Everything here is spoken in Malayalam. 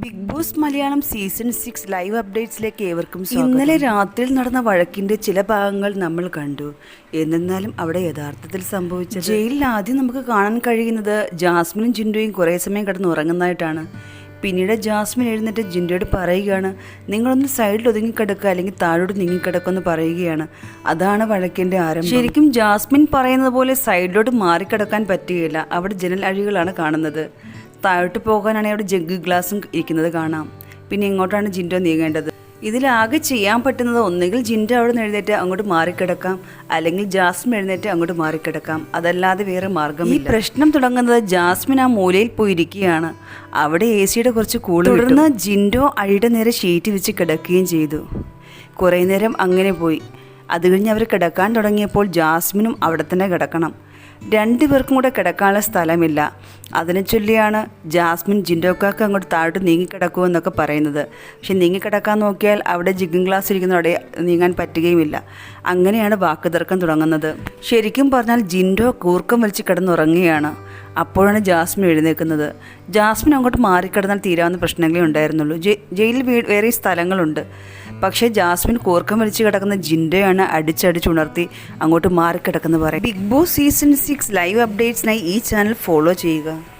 Bigg Boss Malayalam season six live അപ്ഡേറ്റ്സിലേക്ക് ഏവർക്കും ഇന്നലെ രാത്രിയിൽ നടന്ന വഴക്കിന്റെ ചില ഭാഗങ്ങൾ നമ്മൾ കണ്ടു. എന്നിരുന്നാലും അവിടെ യഥാർത്ഥത്തിൽ സംഭവിച്ചത്? ജയിലിൽ ആദ്യം നമുക്ക് കാണാൻ കഴിയുന്നത് ജാസ്മിനും ജിൻഡോയും കുറേ സമയം കിടന്ന് ഉറങ്ങുന്നതായിട്ടാണ്. പിന്നീട് ജാസ്മിൻ എഴുന്നേറ്റ് ജിൻഡോയോട് പറയുകയാണ് നിങ്ങളൊന്ന് സൈഡിൽ ഒതുങ്ങിക്കിടക്കുക അല്ലെങ്കിൽ താഴോട്ട് നീങ്ങിക്കിടക്കുമെന്ന് പറയുകയാണ്. അതാണ് വഴക്കിന്റെ ആരംഭം. ശരിക്കും ജാസ്മിൻ പറയുന്നത് പോലെ സൈഡിലോട്ട് മാറിക്കിടക്കാൻ പറ്റുകയില്ല. അവിടെ ജനൽ അഴികളാണ് കാണുന്നത്. താഴോട്ട് പോകാനാണ് അവിടെ ജഗ് ഗ്ലാസും ഇരിക്കുന്നത് കാണാം. പിന്നെ ഇങ്ങോട്ടാണ് ജിൻഡോ നീങ്ങേണ്ടത്. ഇതിലാകെ ചെയ്യാൻ പറ്റുന്നത് ഒന്നുകിൽ ജിൻഡോ അവിടെ നിന്ന് എഴുന്നേറ്റ് അങ്ങോട്ട് മാറിക്കിടക്കാം അല്ലെങ്കിൽ ജാസ്മിൻ എഴുന്നേറ്റ് അങ്ങോട്ട് മാറിക്കിടക്കാം. അതല്ലാതെ വേറെ മാർഗം ഈ പ്രശ്നം തുടങ്ങുന്നത് ജാസ്മിൻ ആ മൂലയിൽ പോയിരിക്കുകയാണ്. അവിടെ എ സിയുടെ കുറച്ച് കൂടുതൽ തുടർന്ന് ജിൻഡോ അഴിയുടെ നേരെ ഷീറ്റ് വെച്ച് കിടക്കുകയും ചെയ്തു. കുറേ നേരം അങ്ങനെ പോയി. അത് കഴിഞ്ഞ് അവർ കിടക്കാൻ തുടങ്ങിയപ്പോൾ ജാസ്മിനും അവിടെ തന്നെ കിടക്കണം. രണ്ടുപേർക്കും കൂടെ കിടക്കാനുള്ള സ്ഥലമില്ല. അതിനെ ചൊല്ലിയാണ് ജാസ്മിൻ ജിൻഡോക്കാക്ക് അങ്ങോട്ട് താഴോട്ട് നീങ്ങിക്കിടക്കൂ എന്നൊക്കെ പറയുന്നത്. പക്ഷെ നീങ്ങിക്കിടക്കാൻ നോക്കിയാൽ അവിടെ ജിഗിങ് ക്ലാസ് ഇരിക്കുന്നവിടെ നീങ്ങാൻ പറ്റുകയുമില്ല. അങ്ങനെയാണ് വാക്കുതർക്കം തുടങ്ങുന്നത്. ശരിക്കും പറഞ്ഞാൽ ജിൻഡോ കൂർക്കം വലിച്ച് കിടന്നുറങ്ങുകയാണ്. അപ്പോഴാണ് ജാസ്മിൻ എഴുന്നേൽക്കുന്നത്. ജാസ്മിൻ അങ്ങോട്ട് മാറിക്കിടന്നാൽ തീരാവുന്ന പ്രശ്നങ്ങളേ ഉണ്ടായിരുന്നുള്ളൂ. ജയിലിൽ വേറെ സ്ഥലങ്ങളുണ്ട്. പക്ഷേ ജാസ്മിൻ കൂർക്കം വലിച്ച് കിടക്കുന്ന ജിൻഡോയാണ് അടിച്ചടിച്ചുണർത്തി അങ്ങോട്ട് മാറിക്കിടക്കുന്നത് പറയും. Bigg Boss season six live അപ്ഡേറ്റ്സിനായി ഈ ചാനൽ ഫോളോ ചെയ്യുക.